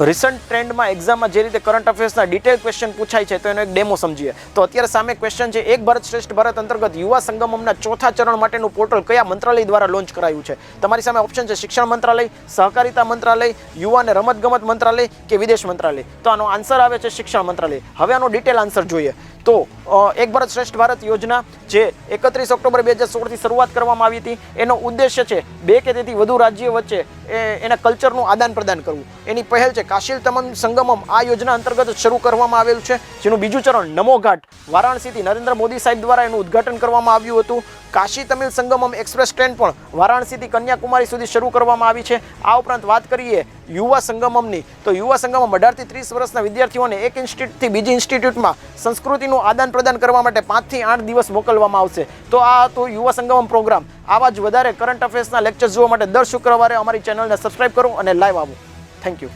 Recent ટ્રેન્ડમાં એક્ઝામમાં જે રીતે કરંટ અફેર્સના ડિટેલ ક્વેશ્ચન પૂછાય છે, તો એનો એક ડેમો સમજીએ. તો અત્યારે સામે ક્વેશ્ચન છે, એક ભારત શ્રેષ્ઠ ભારત અંતર્ગત યુવા સંગમમના ચોથા ચરણ માટેનું પોર્ટલ કયા મંત્રાલય દ્વારા લોન્ચ કરાયું છે? તમારી સામે ઓપ્શન છે, શિક્ષણ મંત્રાલય, સહકારિતા મંત્રાલય યુવા અને રમતગમત મંત્રાલય કે વિદેશ મંત્રાલય? તો આનો આન્સર આવે છે, શિક્ષણ મંત્રાલય. હવે આનો ડિટેલ આન્સર જોઈએ. તો એક ભારત શ્રેષ્ઠ ભારત યોજના જે એકત્રીસ ઓક્ટોબર બે હજાર સોળથી શરૂઆત કરવામાં આવી હતી, એનો ઉદ્દેશ્ય છે બે કે તેથી વધુ રાજ્યો વચ્ચે એના કલ્ચરનું આદાન પ્રદાન કરવું. એની પહેલ છે કાશીલ તમન સંગમમ, આ યોજના અંતર્ગત શરૂ કરવામાં આવેલું છે, જેનું બીજું ચરણ નમો ઘાટ, વારાણસીથી નરેન્દ્ર મોદી સાહેબ દ્વારા એનું ઉદ્ઘાટન કરવામાં આવ્યું હતું. કાશી તમિલ સંગમમ એક્સપ્રેસ ટ્રેન પણ વારાણસીથી કન્યાકુમારી સુધી શરૂ કરવામાં આવી છે. આ ઉપરાંત વાત કરીએ યુવા સંગમમની, તો યુવા સંગમમ અઢારથી ત્રીસ વર્ષના વિદ્યાર્થીઓને એક ઇન્સ્ટિટ્યૂટથી બીજી ઇન્સ્ટિટ્યૂટમાં સંસ્કૃતિનું આદાન પ્રદાન કરવા માટે પાંચથી આઠ દિવસ મોકલવામાં આવશે. તો આ હતો યુવા સંગમમ પ્રોગ્રામ. આવા જ વધારે કરંટ અફેર્સના લેક્ચર જોવા માટે દર શુક્રવારે અમારી ચેનલને સબસ્ક્રાઈબ કરો અને લાઈવ આવો. Thank you